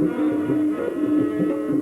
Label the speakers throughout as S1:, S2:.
S1: Thank you.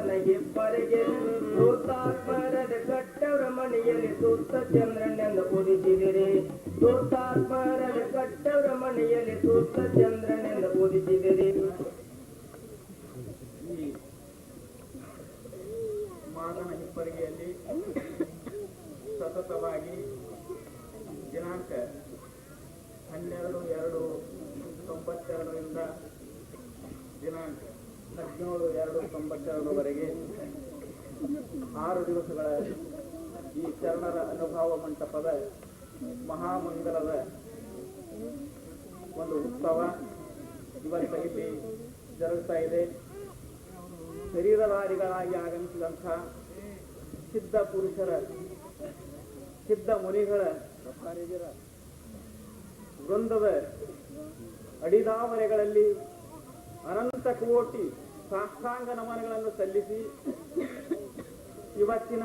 S1: Madana ಇಬ್ಬರಿಗೆಲ್ಲಿ ಸೂತಾತ್ಮರದ ಕಟ್ಟವರ ಮನೆಯಲ್ಲಿ ಸೂತ ಚಂದ್ರನೆಂದು ಉದಿಸಿದಿರಿ ಸೂತಾತ್ಮರದ ಕಟ್ಟವರ ಮನೆಯಲ್ಲಿ
S2: ಮಾದನ ಹಿಪ್ಪರಿಗೆಯಲ್ಲಿ ಸತತವಾಗಿ ದಿನಾಂಕ ಹನ್ನೆರಡು ಎರಡು ತೊಂಬತ್ತೆರಡರಿಂದ ದಿನಾಂಕ. ಹದಿನೇಳು ಎರಡು ತೊಂಬತ್ತೆರಡರವರೆಗೆ ಆರು ದಿವಸಗಳ ಈ ಶರಣರ ಅನುಭವ ಮಂಟಪದ ಮಹಾಮಂಗಲದ ಒಂದು ಉತ್ಸವ ಇವತ್ತು ಇಲ್ಲಿ ಜರುಗ್ತಾ ಇದೆ. ಶರೀರಧಾರಿಗಳಾಗಿ ಆಗಮಿಸಿದಂಥ ಸಿದ್ಧ ಪುರುಷರ, ಸಿದ್ಧ ಮುನಿಗಳ ವೃಂದದ ಅಡಿದಾವರೆಗಳಲ್ಲಿ ಅನಂತ ಕೋಟಿ ಸಾಷ್ಟಾಂಗ ನಮನಗಳನ್ನು ಸಲ್ಲಿಸಿ ಇವತ್ತಿನ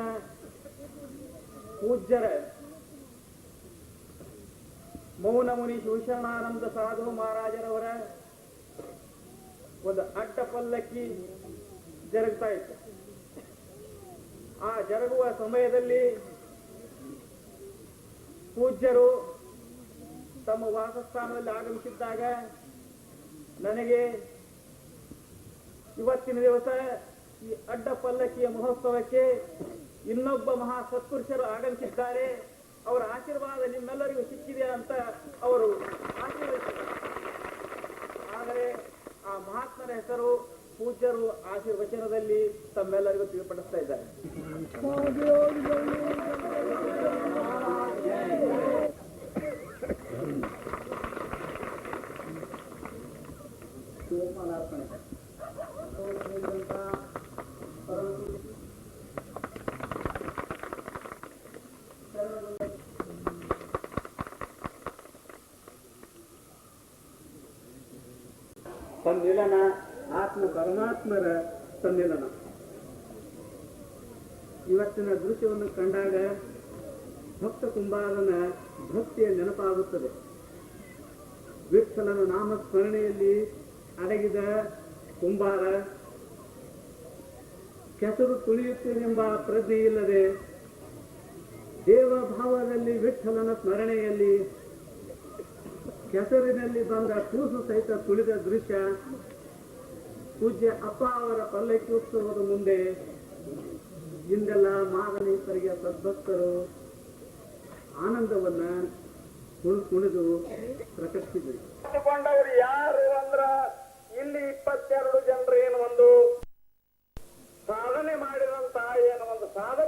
S2: ಪೂಜ್ಯರ ಮೌನ ಮುನಿ ಶಿವಶರಣಾನಂದ ಸಾಧು ಮಹಾರಾಜರವರ ಒಂದು ಅಡ್ಡ ಪಲ್ಲಕ್ಕಿ ಜರುಗ್ತಾ ಇತ್ತು. ಆ ಜರುಗುವ ಸಮಯದಲ್ಲಿ ಪೂಜ್ಯರು ತಮ್ಮ ವಾಸಸ್ಥಾನದಲ್ಲಿ ಆಗಮಿಸಿದ್ದಾಗ ನನಗೆ ಇವತ್ತಿನ ದಿವಸ ಈ ಅಡ್ಡ ಪಲ್ಲಕ್ಕಿಯ ಮಹೋತ್ಸವಕ್ಕೆ ಇನ್ನೊಬ್ಬ ಮಹಾ ಸತ್ಪುರುಷರು ಆಗಮಿಸಿದ್ದಾರೆ. ಅವರ ಆಶೀರ್ವಾದ ನಿಮ್ಮೆಲ್ಲರಿಗೂ ಸಿಕ್ಕಿದೆ ಅಂತ ಅವರು ಆಶೀರ್ವದಿಸಿದ್ದಾರೆ. ಆದರೆ ಆ ಮಹಾತ್ಮರ ಹೆಸರು ಪೂಜ್ಯರು ಆಶೀರ್ವಚನದಲ್ಲಿ ತಮ್ಮೆಲ್ಲರಿಗೂ ತಿಳಿಪಡಿಸ್ತಾ ಇದ್ದಾರೆ. ಸಮ್ಮಿಲನ ಆತ್ಮ ಪರಮಾತ್ಮರ ಸಮ್ಮಿಲನ. ಇವತ್ತಿನ ದೃಶ್ಯವನ್ನು ಕಂಡಾಗ ಭಕ್ತ ಕುಂಬಾರನ ಭಕ್ತಿಯ ನೆನಪಾಗುತ್ತದೆ. ವಿಠಲನ ನಾಮಸ್ಮರಣೆಯಲ್ಲಿ ಅಡಗಿದ ಕುಂಬಾರ, ಕೆಸರು ತುಳಿಯುತ್ತೇನೆಂಬ ಪ್ರಜ್ಞೆ ಇಲ್ಲದೆ ದೇವಭಾವದಲ್ಲಿ ವಿಠಲನ ಸ್ಮರಣೆಯಲ್ಲಿ ಕೆಸರಿನಲ್ಲಿ ಬಂದ ಕೂಸು ಸಹಿತ ತುಳಿದ ದೃಶ್ಯ ಪೂಜ್ಯ ಅಪ್ಪ ಅವರ ಪಲ್ಲಕ್ಕಿ ಉತ್ಸವದ ಮುಂದೆ ಇಂದೆಲ್ಲ ಮಹಾಗಣೇಶರಿಗೆ ಸದ್ಭಕ್ತರು ಆನಂದವನ್ನ ಕುಣ್ ಕುಣಿದು ಪ್ರಕಟಿಸಿದರು.
S3: ಇಟ್ಟುಕೊಂಡವರು ಯಾರು ಅಂದ್ರ ಇಲ್ಲಿ ಇಪ್ಪತ್ತೆರಡು ಜನರು ಏನು ಒಂದು ಸಾಧನೆ ಮಾಡಿದಂತಹ ಏನು ಒಂದು ಸಾಧಕರದಾರ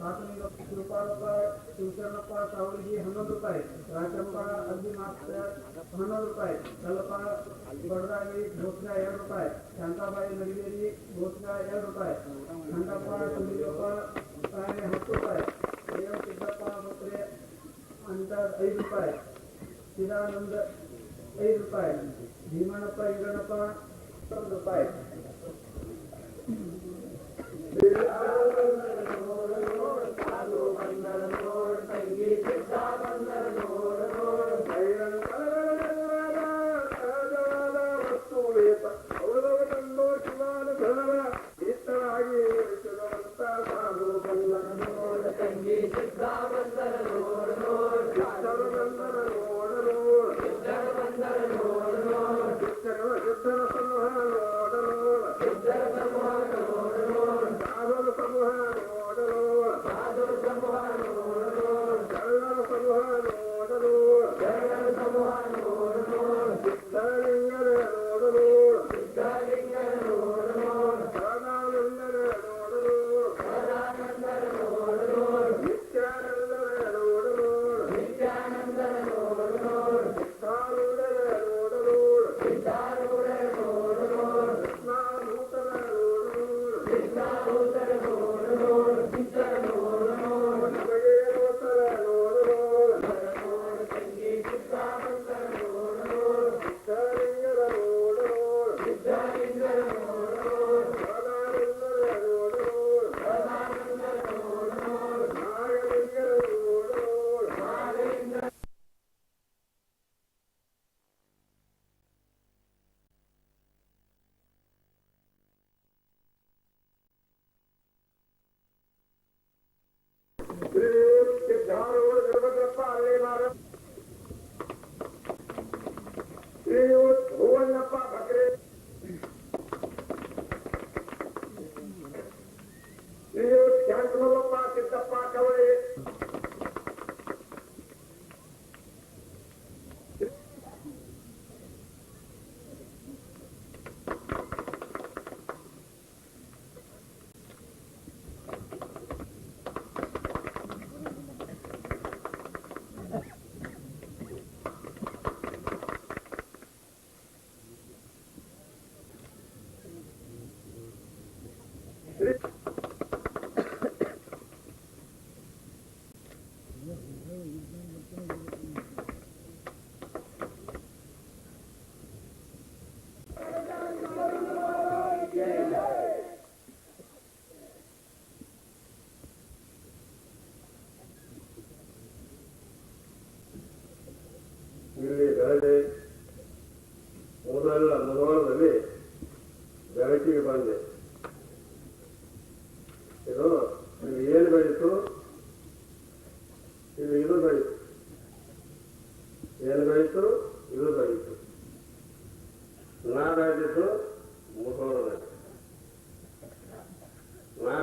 S4: ಪ್ರಾಥಮಿಕ ಕೃಪಾಲಪ್ಪ ಶಿವಶರಣಪ್ಪ ಸಾವಳಿಗಿ ಹನ್ನೊಂದು ರೂಪಾಯಿ ರಾಜಪ್ಪ ಅರ್ಜಿ ಮಾಸ್ಟರ್ ಹನ್ನೊಂದು ರೂಪಾಯಿ ಕಲ್ಲಪ್ಪ ಬಡದಾಗಿ ಭೋಸ್ಗ ಎರಡು ರೂಪಾಯಿ ಶಾಂತಾಬಾಯಿ ನಡಿಗೇರಿ ಭೋಸ್ಗ ಎರಡು ರೂಪಾಯಿ ಖಂಡಪ್ಪ ಸುಂದರಿಯಪ್ಪ ಕಾಳೆ ಹತ್ತು ರೂಪಾಯಿ ದೇವ ಸಿದ್ದಪ್ಪ ಬಕ್ರೆ ಅಂತ ಐದು ರೂಪಾಯಿ ಚಿದಾನಂದ ಐದು ರೂಪಾಯಿ ಭೀಮಣ್ಣಪ್ಪ ಈಗಣ್ಣಪ್ಪ ಒಂದು ರೂಪಾಯಿ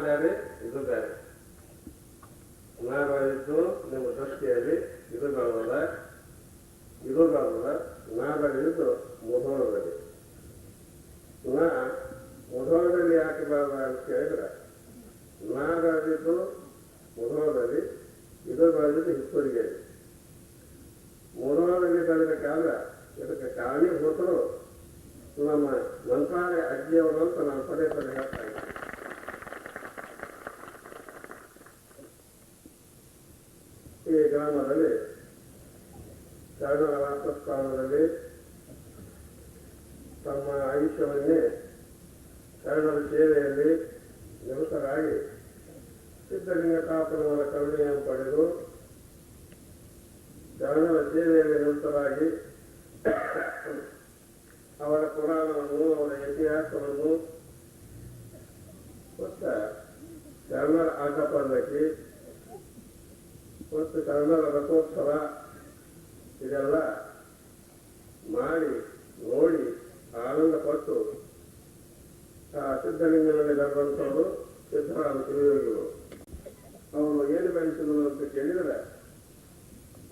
S5: ನಾ ಬೇರೆ ಇದು ಬೇರೆ ನಾ ಬೆಳೆದಿದ್ದು ನಿಮ್ಮ ದೃಷ್ಟಿಯಲ್ಲಿ ಇದು ಬೆಳೆದಲ್ಲ ಇದು ಬರ್ತದ ನಾ ಬೆಳೆದಿದ್ದು ಮುಧೋಳದಲ್ಲಿ ನಾ ಮುಧೋಳದಲ್ಲಿ ಯಾಕೆ ಬರದ ಅಂತ ಕೇಳಿದ್ರೆ ನಾ ಬೆಳೆದಿದ್ದು ಮುಧೋಳದಲ್ಲಿ ಇದು ಬೆಳೆದಿದ್ದು ಹಿಪ್ಪರಿಗೆಯಲ್ಲಿ ಮುಧೋಳದಲ್ಲಿ ಬೆಳೆದಕ್ಕಾದ್ರೆ ಇದಕ್ಕೆ ಕಾರಣೀಭೂತರು ನಮ್ಮ ಮಂತ್ರಾಲಯ ಅಜ್ಜಿಯವರು ಅಂತ ನಾನು ಪದೇ ಪದೇ ಹೇಳ್ತಾ ಇದ್ದೀನಿ ಈ ಗ್ರಾಮದಲ್ಲಿ ಶರಣರ ವಾಸಸ್ಥಾನದಲ್ಲಿ ತಮ್ಮ ಆಯುಷ್ಯವನ್ನೇ ಶರಣರ ಸೇವೆಯಲ್ಲಿ ನಿರತರಾಗಿ ಸಿದ್ಧಲಿಂಗ ತಾಪನವರ ಕರುಣೆಯನ್ನು ಪಡೆದು ಶರಣರ ಸೇವೆಯಲ್ಲಿ ನಿರತರಾಗಿ
S4: ಅವರ ಪುರಾಣವನ್ನು, ಅವರ ಇತಿಹಾಸವನ್ನು ಮತ್ತು ಶರಣರ ಆಟ ಪದ್ಧತಿ ಮತ್ತು ಕನ್ನಡ ರಥೋತ್ಸವ ಇದೆಲ್ಲ ಮಾಡಿ, ನೋಡಿ, ಆನಂದ ಪಟ್ಟು ಆ ಸಿದ್ಧಲಿಂಗನಲ್ಲಿ ಬರುವಂಥವರು ಸಿದ್ಧರಾದ ಶಿವಯೋಗಿಗಳು ಅವರು ಏನು ಬೆಳೆಸಿದರು ಅಂತ ಕೇಳಿದರೆ,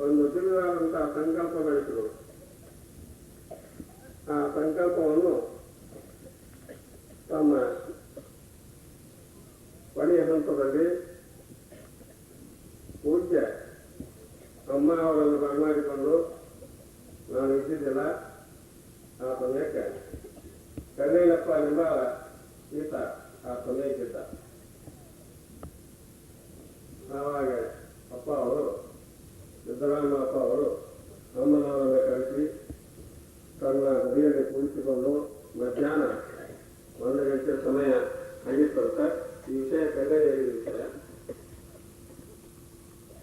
S4: ಒಂದು ತಿಳಿದಾದಂತಹ ಸಂಕಲ್ಪ ಬೆಳೆಸಿದರು. ಆ ಸಂಕಲ್ಪವನ್ನು ತಮ್ಮ ಕೊನೆಯ ಹಂತದಲ್ಲಿ ಪೂಜ್ಯ ಅಮ್ಮ ಅವರನ್ನು ಬರಮಾಡಿಕೊಂಡು ನಾನು ಇದ್ದಿದ್ದೆಲ್ಲ ಆ ಸಮಯಕ್ಕೆ ಕನ್ನಯ್ಯಪ್ಪ ನಿಂಬಾಳ ಈತ, ಆ ಸಮಯಕ್ಕಿದ್ದ ಆವಾಗ ಅಪ್ಪ ಅವರು ಸಿದ್ದರಾಮ ಅಪ್ಪ ಅವರು ಅಮ್ಮನವರನ್ನು ಕರೆಸಿ ತನ್ನ ಗುಡಿಯಲ್ಲಿ ಕುಳಿತುಕೊಂಡು ಮಧ್ಯಾಹ್ನ ಒಂದು ಗಂಟೆ ಸಮಯ ಆಗಿತ್ತು ಅಂತ ಈ ವಿಷಯ ಕನ್ನಡಿಯಲ್ಲಿ ವಿಷಯ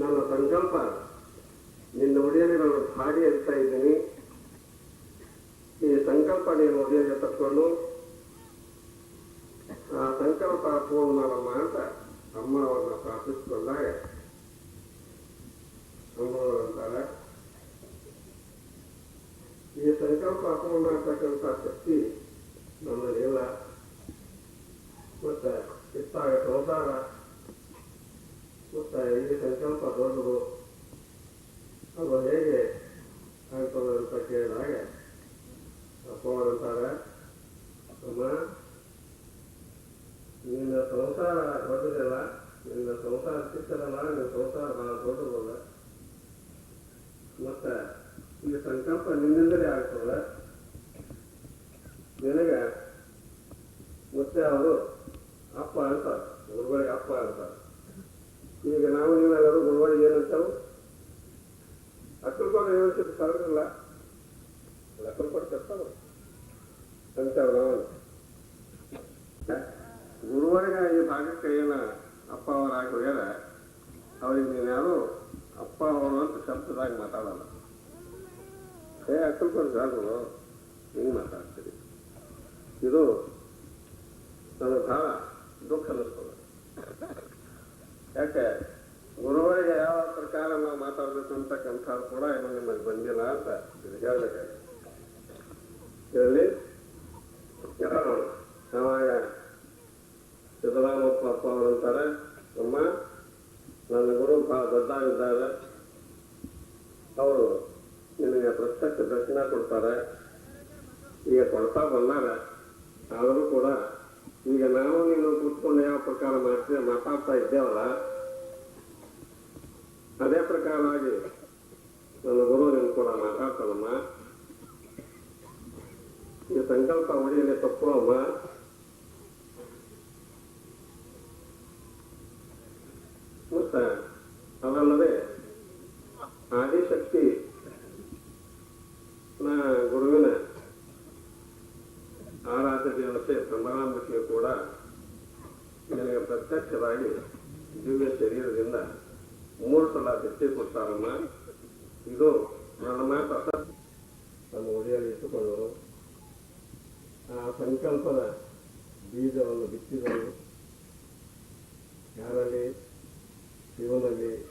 S4: ನನ್ನ ಸಂಕಲ್ಪ, ನಿನ್ನ ಒಡೆಯಲ್ಲಿ ನಾನು ಹಾಡಿ ಹೇಳ್ತಾ ಇದ್ದೀನಿ. ಈ ಸಂಕಲ್ಪ ನೀನು ಒಡೆಯಲ್ಲಿ ತಕ್ಕೊಂಡು ಆ ಸಂಕಲ್ಪ ಪೂರ್ಣ ಅಂತ ಅಮ್ಮ ಅವರನ್ನ ಪ್ರಾರ್ಥಿಸಿಕೊಂಡಾಗ ಅಂತಾರೆ. ಈ ಸಂಕಲ್ಪ ಪೂರ್ಣ ಮಾಡ್ತಕ್ಕಂಥ ಶಕ್ತಿ ನನ್ನಲ್ಲಿಲ್ಲ ಮತ್ತೆ ಇತ್ತಾಗ ಸಂಸಾರ ಮತ್ತೆ ಈ ಸಂಕಲ್ಪ ದೊಡ್ಡದು. ಅದು ಹೇಗೆ ಆಗ್ತದೆ ಅಂತ ಕೇಳಿದಾಗ ಅಪ್ಪವರಂತಾರೆ ಅಮ್ಮ, ನಿನ್ನ ಸಂಸಾರ ದೊಡ್ಡದಿಲ್ಲ, ನಿನ್ನ ಸಂಸಾರ ಚಿಕ್ಕದಲ್ಲ, ನಿನ್ನ ಸಂಸಾರ ಬಹಳ ದೊಡ್ಡದಲ್ಲ. ಮತ್ತೆ ಈ ಸಂಕಲ್ಪ ನಿನ್ನಿಂದಲೇ ಆಗ್ತದೆ ನಿನಗೆ ಮತ್ತೆ ಅವರು ಅಪ್ಪ ಅಂತಾರೆ ಗುರುಗಳಿಗೆ ಅಪ್ಪ ಅಂತಾರೆ. ಈಗ ನಾವು ನೀವೆಲ್ಲರೂ ಗುಣವಾಡಿ ಏನಂತಾವು? ಅಕ್ಕಲ್ಕೊಂಡು ಏನಂತ ಕರೆದಿಲ್ಲ ಅಕ್ಕಲ್ಕೊಂಡು ಕರ್ತಾವ ಅಂತಾವ ನಾವು ಗುರುವರೆಗೆ ಈ ಭಾಗಕ್ಕೆ ಏನ ಅಪ್ಪ ಅವರಾಗಿ ಹೋಗ್ಯಾರ ಅವ್ರಿಗೆ ನೀನು ಯಾರು ಅಪ್ಪ ಅವರು ಅಂತ ಶಬ್ದದಾಗ ಮಾತಾಡಲ್ಲ. ಏ ಅಕ್ಕಲ್ಕೊಂಡು ಸಾಕು. ಹಿಂಗ್ ಮಾತಾಡ್ತೀರಿ? ಇದು ನನಗೆ ಬಹಳ ದುಃಖ ಅನ್ನಿಸ್ತದೆ ಯಾಕೆ, ಗುರುವರಿಗೆ ಯಾವ ಪ್ರಕಾರ ನಾವು ಮಾತಾಡಬೇಕು ಅಂತಕ್ಕಂಥ ಕೂಡ ಇನ್ನು ನಿಮಗೆ ಬಂದಿಲ್ಲ ಅಂತ ಇದು ಹೇಳ್ಬೇಕಾಗಿ ಹೇಳಿ. ಅವಾಗ ಸಿದ್ದರಾಮಪ್ಪ ಅಪ್ಪ ಅಂತಾರೆ, ಅಮ್ಮ, ನನ್ನ ಗುರು ದೊಡ್ಡಾಗಿದ್ದಾರೆ ಅವರು ನಿನಗೆ ಪ್ರತ್ಯಕ್ಷ ದರ್ಶನ ಕೊಡ್ತಾರೆ. ಈಗ ಕೊಡ್ತಾ ಬಂದಾರ. ಆದರೂ ಕೂಡ ಈಗ ನಾವು ನೀನು ಕೂತ್ಕೊಂಡು ಯಾವ ಪ್ರಕಾರ ಮಾಡ್ತೀವಿ ಮಾತಾಡ್ತಾ ಇದ್ದೇವಲ್ಲ, ಅದೇ ಪ್ರಕಾರವಾಗಿ ನನ್ನ ಗುರು ನೀನು ಕೂಡ ಮಾತಾಡ್ತಾನಮ್ಮ. ಈ ಸಂಕಲ್ಪ ಹೊಡೆಯಲ್ಲಿ ತಪ್ಪು ಅಮ್ಮ. ಮತ್ತೆ ಅದಲ್ಲದೆ ಆದಿಶಕ್ತಿ, ನಾ ಗುರುವಿನ ಆರಾಧ್ಯ ದೇವತೆ ಬ್ರಹ್ಮರಾಂಬಿಕೆ ಕೂಡ ನನಗೆ ಪ್ರತ್ಯಕ್ಷವಾಗಿ ದಿವ್ಯ ಶರೀರದಿಂದ ಮೂರು ಸಲ ಬಿತ್ತಿ ಕೊಡ್ತಾರಮ್ಮ. ಇದು ನನ್ನ ಮಾತು ಅಸ- ತಮ್ಮ ಒಡೆಯಲ್ಲಿ ಇಟ್ಟುಕೊಂಡರು ಆ ಸಂಕಲ್ಪದ ಬೀಜವನ್ನು ಬಿತ್ತಿದರು ಯಾರಲ್ಲಿ? ಶಿವನಲ್ಲಿ.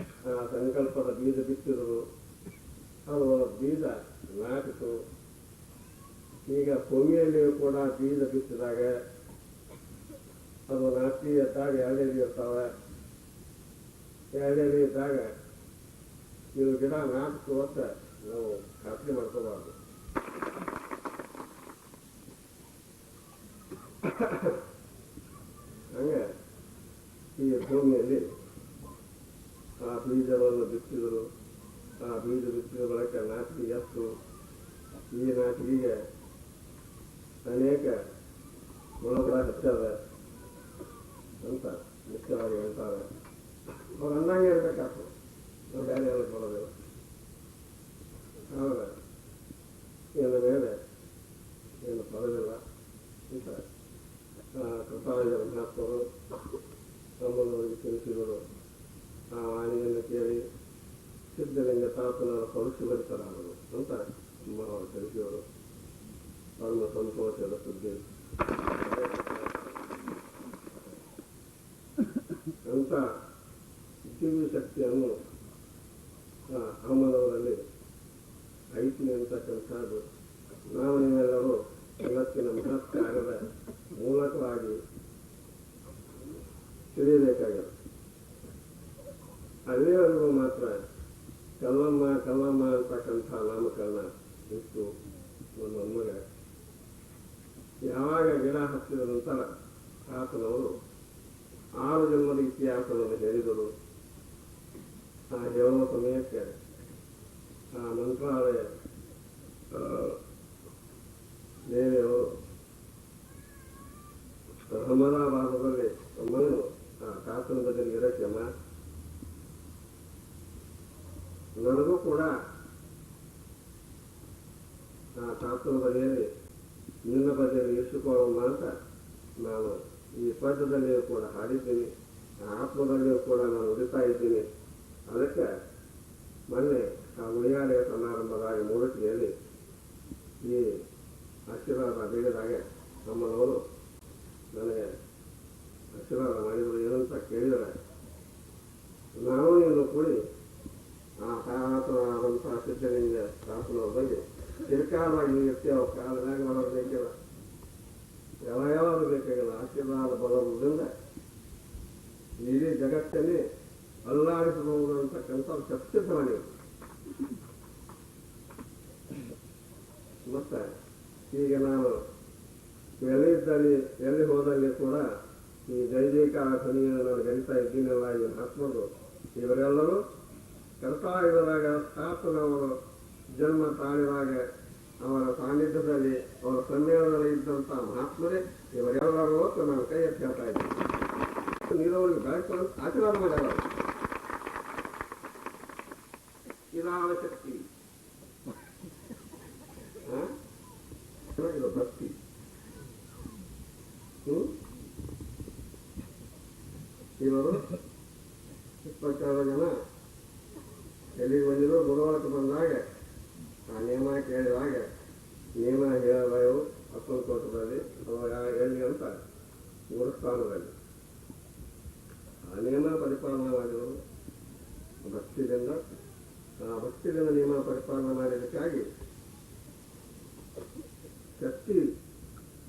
S4: ಆ ಸಂಕಲ್ಪದ ಬೀಜ ಬಿತ್ತಿದರು ಅದು ಬೀಜ ನಾಟಿತು. ಈಗ ಭೂಮಿಯಲ್ಲಿಯೂ ಕೂಡ ಬೀಜ ಬಿತ್ತಿದಾಗ ಅದು ನಾಟಿ ಎದ್ದಾಗ ಎಳೆರಿ ಇರ್ತಾವೆ. ಎಳೆರಿ ಇದ್ದಾಗ ಇದು ಗಿಡ ನಾಲ್ಕು ವರ್ಷ ನಾವು ಖಾತ್ರಿ ಮಾಡ್ಕೋಬಾರ್ದು. ಹಂಗೆ ಈ ಭೂಮಿಯಲ್ಲಿ ಆ ಬೀಜವನ್ನು ಬಿತ್ತಿದರು. ಆ ಬೀಜ ಬಿತ್ತಿದ ಬಳಿಕ ನಾಟಿ ಎತ್ತು. ಈ ನಾಟಿಗೆ ಅನೇಕ ಗುಣಗಳ ಹಚ್ಚದ ಅಂತ ಮುಖ್ಯವಾಗಿ ಹೇಳ್ತಾರೆ. ಅವ್ರು ಅನ್ನಂಗೆ ಇರಬೇಕಾಗ್ತದೆ ನಾವು ಬೇರೆ ಎಲ್ಲ ಕೊಡೋದಿಲ್ಲ. ಆಮೇಲೆ ಇದರ ಮೇಲೆ ಏನು ಪದವಿಲ್ಲ ಅಂತ ಕೃಪಾಳಜರ ಮಹಾತ್ಮರು ನಮ್ಮವರಿಗೆ ತಿಳಿಸಿದರು. ಆ ವಾಣಿಯನ್ನು ಕೇಳಿ ಸಿದ್ಧಲಿಂಗ ತಾತನವರ ಪರೀಕ್ಷೆ ಅವರು ಅಂತ ಅವರು ತಿಳಿಸಿದರು. ಪರಮ ಸಂತೋಷದ ಸುದ್ದಿ ಅಂತ ದಿವ್ಯ ಶಕ್ತಿಯನ್ನು ಅಮ್ಮನವರಲ್ಲಿ ಐತಿ ಅಂತಕ್ಕಂಥದ್ದು ನಾವು ನೀವೆಲ್ಲರೂ ಜಗತ್ತಿನ ಮಹತ್ ಕಾರ್ಯದ ಮೂಲಕವಾಗಿ ತಿಳಿಯಬೇಕಾಗಿದೆ. ಅಲ್ಲಿವರೆಗೂ ಮಾತ್ರ. ಕಲ್ಲಮ್ಮ ಕಲ್ಲಮ್ಮ ಅಂತಕ್ಕಂಥ ನಾಮಕರಣ ಇತ್ತು ಒಂದು ಅಮ್ಮಗೆ ಯಾವಾಗ ಗಿಡ ಹಚ್ಚಿದ ನಂತರ ಆತನವರು ಆರು ಜನ್ಮದ ಇತಿಹಾಸವನ್ನು ಹೇಳಿದರು. ಆ ಹೇಳುವ ಸಮಯಕ್ಕೆ ಆ ಮಂತ್ರಾಲಯ ದೇವಿಯವರು ಅಹಮದಾಬಾದದಲ್ಲಿ ಅಮ್ಮನು ಆ ಕಾತನದಲ್ಲಿ ಇರಕ್ಕಮ್ಮ, ನನಗೂ ಕೂಡ ಆ ತಾತನ ಬದಿಯಲ್ಲಿ ನಿನ್ನ ಬದಿಯಲ್ಲಿ ಇರಿಸಿಕೊಳ್ಳೋಣ ಅಂತ ನಾನು ಈ ಪದ್ಯದಲ್ಲಿಯೂ ಕೂಡ ಹಾಡಿದ್ದೀನಿ. ಆತ್ಮದಲ್ಲಿಯೂ ಕೂಡ ನಾನು ಉಳಿತಾ ಇದ್ದೀನಿ. ಅದಕ್ಕೆ ಮೊನ್ನೆ ಆ ಉಳಿಯಾಳೆಯ ಸಮಾರಂಭದಾಗಿ ಮೂಡಿಕೆಯಲ್ಲಿ ಈ ಆಶೀರ್ವಾದ ಬೇಡಿದಾಗ ನಮ್ಮನವರು ನನಗೆ ಆಶೀರ್ವಾದ ಮಾಡಿದರು. ಏನಂತ ಕೇಳಿದರೆ, ನಾನು ನೀನು ಕೂಡಿ ಆ ತಾತನಾದಂಥ ಸಿದ್ಧಲಿಂಗ ತಾತನವ್ರ ಬಗ್ಗೆ ಚಿರಕಾಲವಾಗಿ ಇರ್ತೇವೆ ಕಾಲದಾಗ ಜಗತ್ತನ್ನೇ ಅಲ್ಲಾಡಿಸಬಹುದು ಅಂತಕ್ಕಂಥ ಶಕ್ತಿ ಮಾಡಿ ಮತ್ತೆ ಈಗ ನಾನು ಎಲ್ಲಿದ್ದಲ್ಲಿ, ಎಲ್ಲಿ ಹೋದಲ್ಲಿ ಕೂಡ ಈ ಜೈವಿಕ ಧ್ವನಿಯನ್ನು ನಾನು ಗರಿತಾ ಇದ್ದೀನಲ್ಲ ಈ ಮಹಾತ್ಮರು ಇವರೆಲ್ಲರೂ ಕರ್ತಾಯುಗದಾಗ ಸ್ಥಾಪನವರು ಜನ್ಮ ತಾಳಿದಾಗ ಅವರ ಸಾನ್ನಿಧ್ಯದಲ್ಲಿ, ಅವರ ಸಮ್ಮೇಳನದಲ್ಲಿ ಇದ್ದಂಥ ಮಹಾತ್ಮರೇ ಇವರೆಲ್ಲರೂ ಅಂತ ನಾನು ಕೈ ಎತ್ತಿ ಹೇಳ್ತಾ ಇದ್ದೀನಿ ನೀರವರಿಗೆ ಬೆಳಕು ಆಶೀರ್ವಾದ ಮಾಡ್ಯಾರ ಅವ್ರು. ಇದಾವ ಶಕ್ತಿ ಹ? ಇದು ಭಕ್ತಿ ಹ್ಮ್ ಇವರು ಇಪ್ಪತ್ತೆರಡು ಜನ ಎಲ್ಲಿಗೆ ಬಂದಿದ್ರು ಗುರುವಾರಕ್ಕೆ ಬಂದಾಗ ಆ ನಿಯಮ ಕೇಳಿದಾಗ ನಿಯಮ ಹೇಳಿದವು ಹತ್ತೊಂಬತ್ತರಲ್ಲಿ ಅವಾಗ ಎಲ್ಲಿ ಅಂತ ಗುರುಸ್ಥಾನದಲ್ಲಿ ಆ ನಿಯಮ ಪರಿಪಾಲನೆ ಮಾಡಿದರು ಭಕ್ತಿದಿಂದ ಆ ಭಕ್ತಿಯಿಂದ ನಿಯಮ ಪರಿಪಾಲನೆ ಮಾಡಿದ್ದಕ್ಕಾಗಿ ಶಕ್ತಿ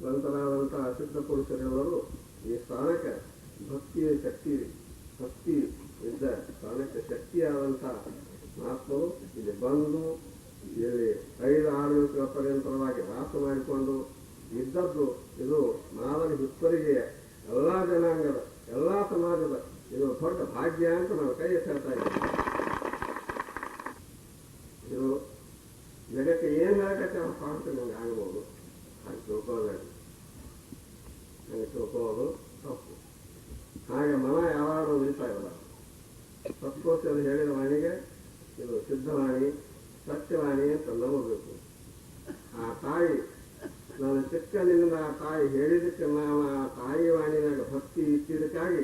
S4: ನಂತರಾದಂತಹ ಸಿದ್ಧ ಪುರುಷರೆಲ್ಲರೂ ಈ ಸ್ಥಾನಕ್ಕೆ ಭಕ್ತಿಯ ಶಕ್ತಿ, ಭಕ್ತಿ ಇದ್ದ ಸ್ಥಾನಕ್ಕೆ ಶಕ್ತಿಯಾದಂತಹ ಮಹಾತ್ಮರು ಇಲ್ಲಿ ಬಂದು ಇಲ್ಲಿ ಐದು ಆರು ದಿವಸಗಳ ಪರ್ಯಂತರವಾಗಿ ವಾಸ ಮಾಡಿಕೊಂಡು ಇದ್ದದ್ದು ಇದು ಮಾನವ ಹಿಪ್ಪರಿಗೆ ಎಲ್ಲ ಜನಾಂಗದ, ಎಲ್ಲ ಸಮಾಜದ ಇದು ದೊಡ್ಡ ಭಾಗ್ಯ ಅಂತ ನಾವು ಕೈ ಎತ್ತಿ ಹೇಳ್ತಾ ಇದ್ದೀವಿ ಇದು ಜಗಕ್ಕೆ ಏನು ಹೇಳಕತ್ತೆ ಅವ್ರ ಪಾಠ ನಮ್ಗೆ ಆಗ್ಬೋದು ಹಾಗೆ ತಿಳ್ಕೊಳ್ಳೋದು ಹಾಗೆ ತಿಳ್ಕೊಳ್ಳೋದು ತಪ್ಪು ಹಾಗೆ ಮನ ಯಾವಾಗಲೂ ಉಳಿತಾ ಇಲ್ಲ ತತ್ವದಲ್ಲಿ ಹೇಳಿದ ವಾಣಿಗೆ ಇದು ಸಿದ್ಧವಾಣಿ ಸತ್ಯವಾಣಿ ಅಂತ ನಂಬಬೇಕು ಆ ತಾಯಿ ನಾನು ಚಿಕ್ಕನಿಂದ ಆ ತಾಯಿ ಹೇಳಿದಕ್ಕೆ ನಾನು ಆ ತಾಯಿ ವಾಣಿನಾಗ ಭಕ್ತಿ ಇಟ್ಟಿದ್ದಕ್ಕಾಗಿ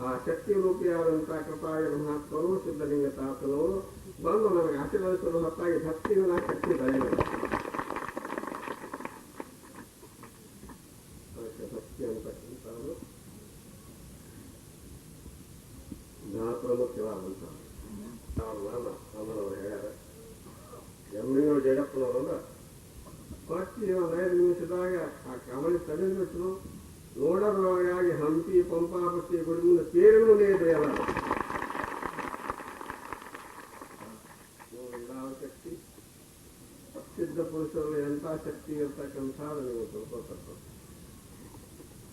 S4: ಆ ಶಕ್ತಿ ರೂಪಿಯಾದಂಥ ಕೃಪಾಯದ ಮಹಾತ್ಮರು ಸಿದ್ಧಲಿಂಗ ತಾತನವರು ಬಂದು ನನಗೆ ಆಶೀರ್ವದಿಸಲು ಹೊತ್ತಾಗಿ ಭಕ್ತಿಯಿಂದ ನಾ ಶಕ್ತಿ ಬೆಳೆಯಬೇಕು ಅದಕ್ಕೆ ಭಕ್ತಿ ಅಂತಕ್ಕಂಥದ್ದು ಬಹಳ ಪ್ರಮುಖವಾದಂಥ ಅಮ್ಮನವರು ಹೇಳ್ಯಾರ ಎಮ್ಮಿನವರು ಜಗಪ್ಪನವರಲ್ಲ ಭಕ್ತಿ ಒಂದು ಐದು ನಿಮಿಷದಾಗ ಆ ಕಮಲಿ ತಡೆದ್ಬಿಟ್ರು ನೋಡರೊಳಗಾಗಿ ಹಂಪಿ ಪಂಪಾಪತಿ ಗುಡಿ ಮುಂದೆ ತೇರಿನೂ ಇದೆಯಲ್ಲ ನೋಡಿ ಯಾವ ಶಕ್ತಿ. ಸಿದ್ಧ ಪುರುಷರು ಎಂಥ ಶಕ್ತಿ ಇರ್ತಕ್ಕಂಥದ್ದು ನೀವು ತಿಳ್ಕೊತಕ್ಕ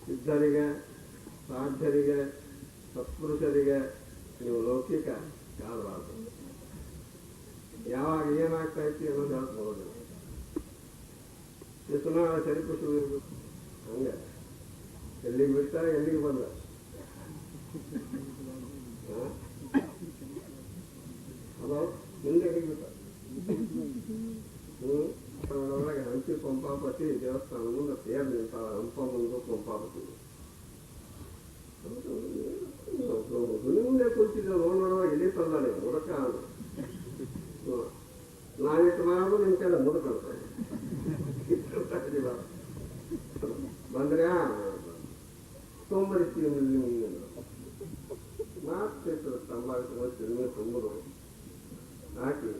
S4: ಸಿದ್ಧರಿಗೆ, ಸಾಧ್ಯರಿಗೆ, ಸತ್ಪುರುಷರಿಗೆ ನೀವು ಲೌಕಿಕ. ಕಾಣಬಾರ್ದು ಯಾವಾಗ ಏನಾಗ್ತಾ ಇತ್ತು ಅನ್ನೋದು ಹೇಳ್ಬೋದು ಎಷ್ಟು ಸರಿ ಖುಷಿ ಇರಬೇಕು ಹಂಗೆ. ಎಲ್ಲಿಗೆ ಬಿಡ್ತಾರೆ, ಎಲ್ಲಿಗೆ ಬಂದ ಅದು ಹಿಂದೆ ಎಲ್ಲಿಗೆ ಹ್ಞೂ ಒಳಗೆ ಹಂಪಿ ಪಂಪಾಪತಿ ದೇವಸ್ಥಾನ ಮುಂದೆ ತೇರ್ ನಿಂತಾಳ ಹಂಪ ಮುಂದೆ ಪಂಪಾಪತಿ ಕುಂತಿದ್ದೆ ನೋಡ್ ನೋಡುವ ಎಲ್ಲಿ ತಂದಾನೆ? ಮುದಕ ನಾವಿಟ್ಟು ಮಾಡೋದು ನಿಂತೆಲ್ಲ ಮುದಕ ಬಂದ್ರೆ ಸೋಮರಿಸ್ತೀವಿ ಮಾತು ತಂಬಾಕು ತುಂಬ ತುಂಬರು ಹಾಕಿ.